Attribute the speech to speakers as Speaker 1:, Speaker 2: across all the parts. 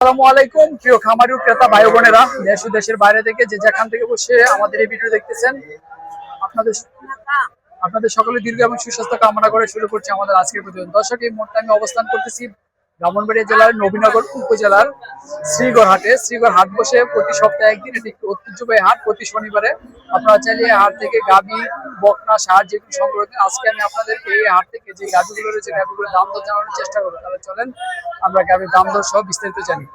Speaker 1: আসসালামু আলাইকুম, প্রিয় খামারি ক্রেতা ভাই বোনেরা। দেশ ও দেশের বাইরে থেকে যে যেখান থেকে বসে আমাদের এই ভিডিও দেখতেছেন, আপনাদের আপনাদের সকলে দীর্ঘ এবং সুস্বাস্থ্য কামনা করে শুরু করছি আমাদের আজকের প্রতিবেদন। দর্শক, এই মুহূর্তে আমি অবস্থান করতেছি ব্রাহ্মণবাড়িয়া জেলার নবীনগর উপজেলার শ্রীগড় হাটে শ্রীগড় হাট বসে প্রতি সপ্তাহে একদিন এটি একটি ঐতিহ্যবাহী হাট। প্রতি শনিবারে আপনারা চাইলে হাট থেকে গাবি, বকনা, সার যে কোনো সংগ্রহ করতে- আজকে আমি আপনাদেরকে এই হাট থেকে যে গাবিগুলো রয়েছে, গাবিগুলোর দাম দর জানানোর চেষ্টা করব। তাহলে চলেন, আমরা গাবির দাম দর সহ বিস্তারিত জানি।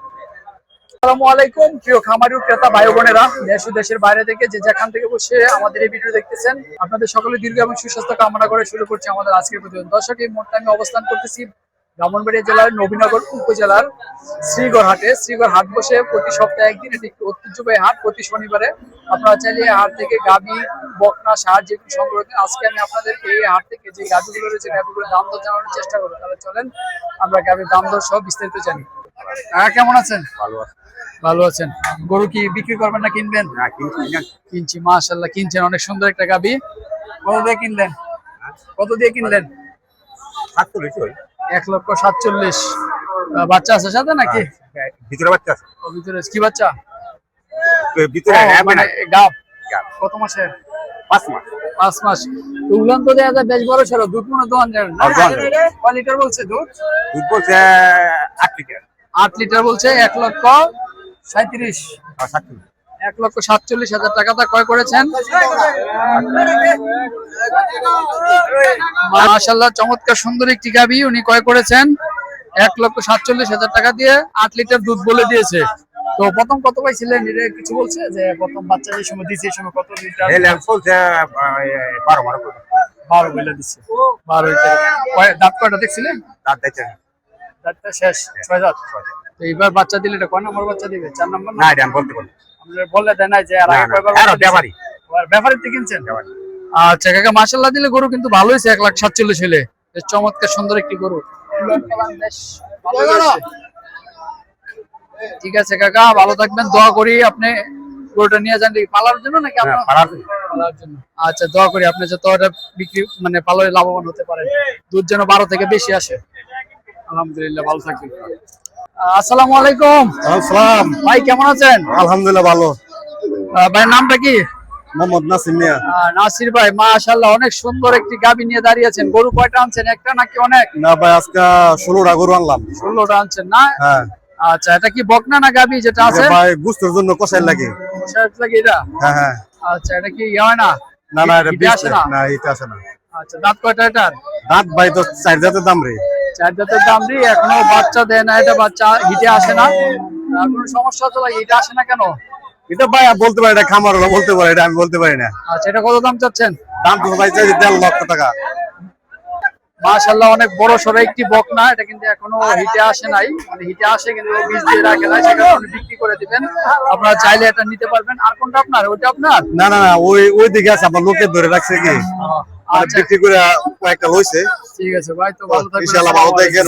Speaker 1: আসসালামু আলাইকুম, প্রিয় খামারি ক্রেতা ভাই বোনেরা। দেশ দেশের বাইরে থেকে যে যেখান থেকে বসে আমাদের এই ভিডিও দেখতেছেন, আপনাদের সকলে দীর্ঘ এবং সুস্বাস্থ্য কামনা করে শুরু করছি আমাদের আজকের প্রতিবেদন। দর্শক, এই মুহূর্তে আমি অবস্থান করতেছি ব্রাহ্মণবাড়িয়া জেলার নবীনগর উপজেলার শ্রীগড় হাটে শ্রীগড় হাট বসে প্রতি সপ্তাহে একদিন এটি একটি ঐতিহ্যবাহী হাট। প্রতি শনিবারে আপনারা চাইলে হাট থেকে গাবি বকনা সার যেগুলো সংগ্রহ আজকে আমি আপনাদেরকে এই হাট থেকে যে গাবিগুলো রয়েছে গাবিগুলোর দাম দর জানানোর চেষ্টা করব। তাহলে চলেন আমরা গাবির দাম দর সহ বিস্তারিত জানি। কাকা কেমন আছেন?
Speaker 2: ভালো আছে।
Speaker 1: ভালো আছেন। গরু কি বিক্রি করবেন না কিনবেন? কিনছি মাশাল্লাহ কিনছেন। অনেক সুন্দর একটা গাবি। কত দিয়ে কিনলেন? কত দিয়ে কিনলেন? এক লক্ষ সাতচল্লিশ। বাচ্চা আছে সাথে নাকি?
Speaker 2: ভিতরে বাচ্চা আছে।
Speaker 1: ভিতরে কি বাচ্চা?
Speaker 2: ভিতরে
Speaker 1: মানে। কত মাসের?
Speaker 2: পাঁচ মাস।
Speaker 1: পাঁচ মাস। তো উলান তো দেওয়া যায় বেশ বড় সড়ো দুধ মনে দোয়ান। কয় লিটার বলছে দুধ?
Speaker 2: দুধ বলছে আট লিটার।
Speaker 1: আট লিটার বলছে এক লক্ষ সাঁত্রিশ। এক লক্ষ সাতচল্লিশ হাজার টাকাটা ক্রয় করেছেন। মাশাল্লাহ চমৎকার সুন্দর একটি গাবি উনি ক্রয় করেছেন। এক লক্ষ সাতচল্লিশ হাজার টাকা দিয়ে আট লিটার দুধ বলে দিয়েছে। তো প্রথম কত পাইছিলেন? এটা কিছু বলছে যে প্রথম বাচ্চা যে সময় দিয়েছে এই সময় কত লিটার?
Speaker 2: বারো বারো
Speaker 1: বারো বলে দিচ্ছে বারো লিটার। দাঁত কয়টা দেখছিলেন?
Speaker 2: দাঁত দেখছে
Speaker 1: দাঁতটা শেষ ছয় দাঁত। তো এইবার বাচ্চা দিলে এটা কয় নম্বর বাচ্চা দিবে? চার নম্বর
Speaker 2: না? এটা বলতে
Speaker 1: বললে দেয় না যে?
Speaker 2: ব্যাপারী।
Speaker 1: কিনছেন? আচ্ছা কাকা মাসাল্লাহ দিলে গরু কিন্তু ভালো হয়েছে এক লাখ সাতচল্লিশ হলে চমৎকার সুন্দর একটি গরু। ঠিক আছে কাকা ভালো থাকবেন। দোয়া করি আপনি গরুটা নিয়ে যান। পালার জন্য নাকি আপনার?
Speaker 2: পাড়ার জন্য।
Speaker 1: পালার জন্য। আচ্ছা দোয়া করি আপনি যত বিক্রি মানে পালনে লাভবান হতে পারেন। দুধ যেন বারো থেকে বেশি আসে। আলহামদুলিল্লাহ ভালো থাকবেন। আসসালামু আলাইকুম।
Speaker 3: আসসালাম।
Speaker 1: ভাই কেমন আছেন?
Speaker 3: আলহামদুলিল্লাহ ভালো।
Speaker 1: ভাইয়ের নামটা কি?
Speaker 3: মোহাম্মদ নাসিম মিয়া।
Speaker 1: নাসির ভাই মাশাআল্লাহ অনেক সুন্দর একটি গাবি নিয়ে দাঁড়িয়ে আছেন। গরু কয়টা আনছেন? একটা নাকি অনেক?
Speaker 3: না ভাই আজকে ষোলোটা গরু আনলাম।
Speaker 1: ষোলোটা আনছেন না?
Speaker 3: হ্যাঁ।
Speaker 1: আচ্ছা এটা কি বকনা না গাবি যেটা আছে?
Speaker 3: ভাই গুস্তের জন্য কষাই লাগে।
Speaker 1: শার্ট লাগে এটা?
Speaker 3: হ্যাঁ হ্যাঁ।
Speaker 1: আচ্ছা এটা কি ইয়ে হয় না?
Speaker 3: না না এটা
Speaker 1: আসে না?
Speaker 3: না এটা আসে না।
Speaker 1: আচ্ছা দাঁত কয়টা এটার?
Speaker 3: দাঁত ভাই তো চার জাতের দাম রে।
Speaker 1: চার দাম দিয়ে এখনও বাচ্চা দেয় না এটা বাচ্চা হিটে আসে না। কোনো সমস্যা তো লাগে এটা আসে না কেন?
Speaker 3: এটা ভাই বলতে পারি এটা খামার বলতে পারি এটা আমি বলতে পারি না।
Speaker 1: আচ্ছা এটা কত দাম চাচ্ছেন?
Speaker 3: দাম তো ভাই চাইছি দেড় লক্ষ টাকা।
Speaker 1: মাশাল্লাহ অনেক বড় সড়ো একটি বক না এটা কিন্তু এখনও হিটে আসে নাই। মানে হিটে আসে কিন্তু বীজ দিয়ে রাখে নাই সেটা আপনি বিক্রি করে দিবেন। আপনারা চাইলে এটা নিতে পারবেন। আর কোনটা আপনার? ওইটা আপনার?
Speaker 3: না না না ওই ওই দিকে আছে আমার লোকে ধরে রাখছে কি? আর
Speaker 1: আচ্ছা।
Speaker 3: বিক্রি করে কয়েকটা হয়েছে
Speaker 1: ঠিক আছে ভাই তো ভালো থাকবেন
Speaker 3: ইনশাআল্লাহ ভালো থাকেন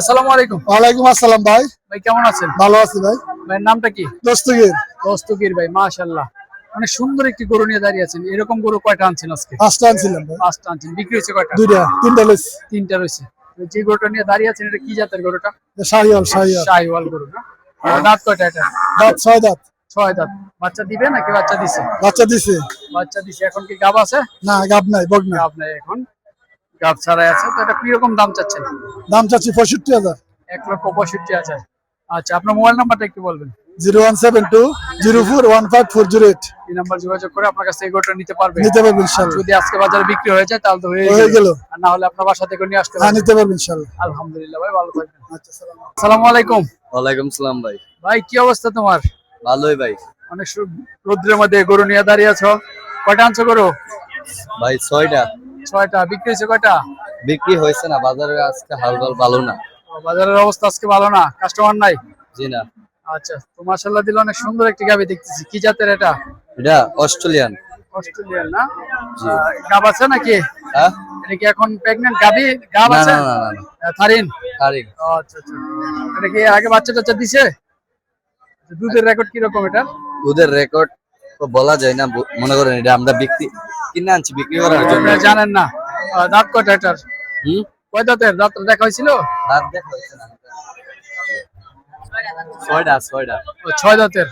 Speaker 1: আসসালামু। আলাইকুম।
Speaker 3: ওয়ালাইকুম আসসালাম ভাই।
Speaker 1: ভাই কেমন আছেন?
Speaker 3: ভালো আছি ভাই।
Speaker 1: ভাইয়ের নামটা কি?
Speaker 3: দস্তগীর।
Speaker 1: দস্তগীর ভাই মাশাল্লাহ অনেক সুন্দর একটি গরু নিয়ে দাঁড়িয়ে আছেন। এরকম গরু কয়টা আনছেন আজকে?
Speaker 3: পাঁচটা আনছিলাম ভাই।
Speaker 1: পাঁচটা আনছেন। বিক্রি হয়েছে কয়টা?
Speaker 3: দুইটা তিনটা লইছি।
Speaker 1: তিনটা রয়েছে যে গরুটা নিয়ে দাঁড়িয়ে আছেন এটা কি জাতের গরুটা?
Speaker 3: শাহিয়াল শাহিয়াল
Speaker 1: শাহিওয়াল। গরু না? দাঁত কয়টা এটা?
Speaker 3: দাঁত ছয় দাঁত।
Speaker 1: ছয় দাঁত। বাচ্চা দিবে নাকি বাচ্চা দিছে?
Speaker 3: বাচ্চা দিছে।
Speaker 1: বাচ্চা দিছে। এখন কি গাব আছে?
Speaker 3: না গাব নাই বগ না
Speaker 1: গাব নাই এখন। গাব ছাড়াই আছে তো এটা কীরকম দাম চাচ্ছেন?
Speaker 3: দাম চাচ্ছি পঁয়ষট্টি হাজার।
Speaker 1: এক লক্ষ পঁয়ষট্টি হাজার। আচ্ছা আপনার মোবাইল নাম্বারটা একটু বলবেন।
Speaker 3: Zero one seven two zero four one five four zero eight.
Speaker 1: এই নাম্বার যোগাযোগ করে আপনার কাছ থেকে গরুটা নিতে পারবেন
Speaker 3: নিতে পারবেন ইনশাল্লাহ।
Speaker 1: যদি আজকে বাজারে বিক্রি হয়ে যায় তাহলে তো হয়ে গেল। আর না হলে আপনার বাসা থেকে নিয়ে আসতে
Speaker 3: হ্যাঁ
Speaker 1: পারবেন।
Speaker 3: নিতে পারবেন ইনশাল্লাহ।
Speaker 1: আলহামদুলিল্লাহ ভাই ভালো থাকবেন।
Speaker 3: আচ্ছা সালাম।
Speaker 1: আলাইকুম।
Speaker 4: ওয়ালাইকুম সালাম ভাই।
Speaker 1: ভাই কি অবস্থা তোমার?
Speaker 4: ভালোই ভাই।
Speaker 1: অনেক রৌদ্রের মধ্যে গরু নিয়ে দাঁড়িয়ে আছো। কয়টা আনছো গরু?
Speaker 4: ভাই ছয়টা।
Speaker 1: ছয়টা বিক্রি হয়েছে কয়টা?
Speaker 4: বিক্রি হয়েছে না বাজারে আজকে হালবাল ভালো না।
Speaker 1: বাজারের অবস্থা আজকে ভালো না কাস্টমার নাই?
Speaker 4: জি না।
Speaker 1: আচ্ছা তো মাশাল্লাহ দিলে অনেক সুন্দর একটি গাবি দেখতেছি। কি জাতের এটা?
Speaker 4: এটা অস্ট্রেলিয়ান।
Speaker 1: অস্ট্রেলিয়ান না? আহ, গাব আছে নাকি?
Speaker 4: হ্যাঁ?
Speaker 1: এটা কি এখন প্রেগনেন্ট গাবি গাব আছে?
Speaker 4: না না না না।
Speaker 1: আহ, থারিন? আচ্ছা আচ্ছা। এটা কি আগে বাচ্চা টাচ্চা দিছে? দুধের রেকর্ড কীরকম এটা
Speaker 4: ওদের রেকর্ড তো বলা যায় না মনে করেন এটা আমরা বিক্রি কিনে আনছি বিক্রি করার জন্য।
Speaker 1: জানেন না। দাঁত কয়টা এটার?
Speaker 4: হুম?
Speaker 1: কয় দাঁতের? দাঁত দেখা হয়েছিল?
Speaker 4: দাঁত দেখা হয়েছে না। ছয়টা ছয়টা।
Speaker 1: ছয় দাঁতের?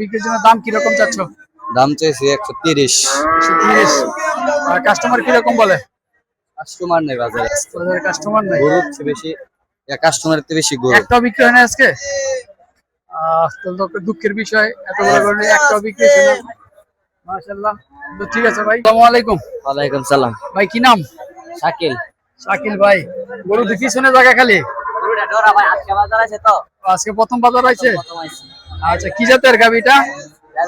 Speaker 1: বিক্রির জন্য দাম কীরকম চাচ্ছ?
Speaker 4: দাম চাইছি একশো তিরিশ।
Speaker 1: তিরিশ। আর কাস্টমার কীরকম বলে?
Speaker 4: কাস্টমার নেই বাজারে
Speaker 1: বাজারে কাস্টমার নাই।
Speaker 4: চেয়ে বেশি কাস্টমারের বেশি গরু।
Speaker 1: একটাও বিক্রি হয় না আজকে? আহ, তাহলে তো দুঃখের বিষয়। এত বড় করে একটাও বিক্রি ছিল তো ঠিক আছে ভাই। আসসালামু আলাইকুম।
Speaker 4: ওয়ালাইকুম সালাম।
Speaker 1: ভাই কি নাম?
Speaker 4: শাকিল।
Speaker 1: শাকিল ভাই। গরু দেখি শুনে জায়গা খালি?
Speaker 4: গরুটা ডরা ভাই আজকে বাজার আছে তো।
Speaker 1: আজকে প্রথম বাজার আছে আচ্ছা কি জাতের গাবিটা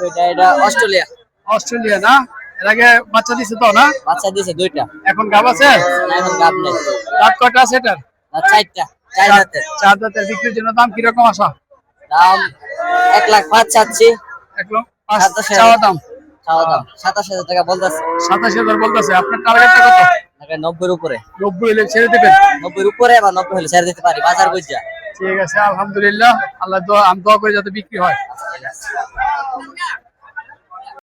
Speaker 4: এটা? এটা অস্ট্রেলিয়া।
Speaker 1: অস্ট্রেলিয়া না? এর আগে বাচ্চা দিছে তো না?
Speaker 4: বাচ্চা দিয়েছে দুইটা।
Speaker 1: এখন গাব আছে?
Speaker 4: এখন গাব নেই।
Speaker 1: দাঁত কয়টা আছে এটার?
Speaker 4: আর চারটা। চার হাতে
Speaker 1: চার দাঁতের বিক্রির জন্য দাম কীরকম আসা
Speaker 4: দাম এক লাখ পাঁচ চাচ্ছি।
Speaker 1: এক লক্ষ পাঁচ। চাওয়া দাম।
Speaker 4: চাওয়া দাম সাতাশ হাজার টাকা বলতেছে।
Speaker 1: সাতাশ হাজার বলতেছে। আপনার টার্গেটটা কত?
Speaker 4: টাকা নব্বইয়ের উপরে।
Speaker 1: নব্বই হলে ছেড়ে দেবেন?
Speaker 4: নব্বইয়ের উপরে বা নব্বই হলে ছেড়ে দিতে পারি বাজার বুঝা
Speaker 1: ঠিক আছে আলহামদুলিল্লাহ। আল্লাহ দোয়া আমি দোয়া করে যাতে বিক্রি হয়।